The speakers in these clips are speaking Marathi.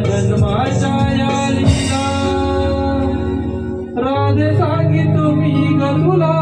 जन्माच्या या राधे सांगी तुम्ही ग तुला.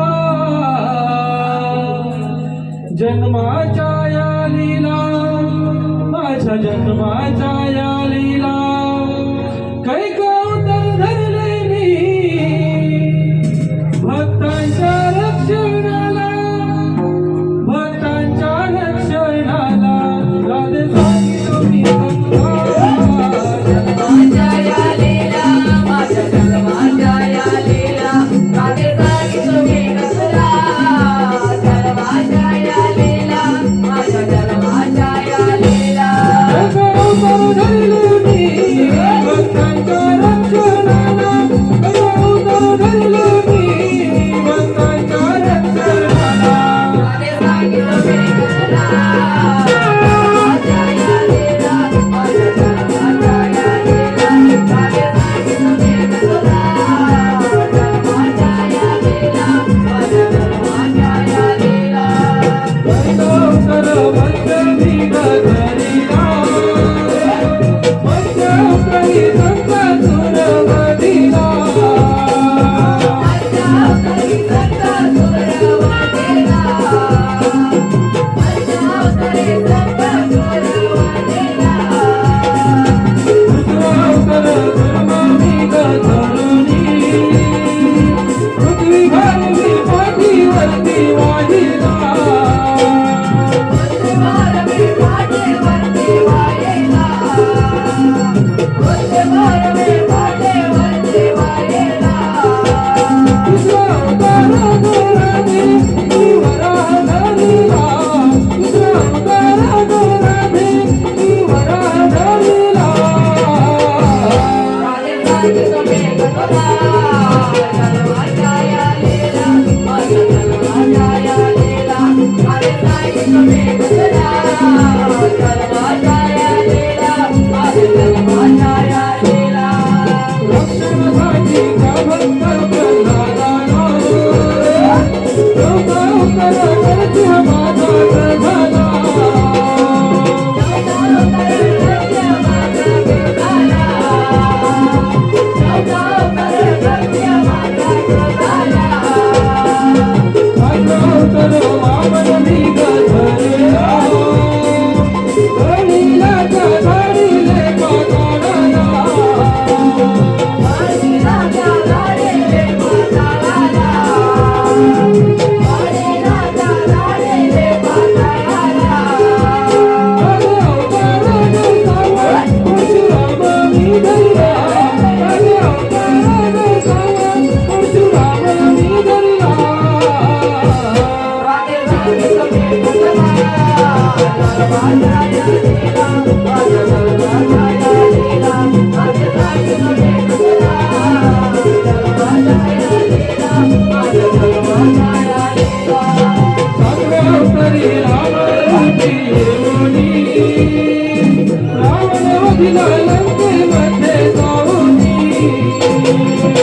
Thank you.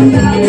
Thank you.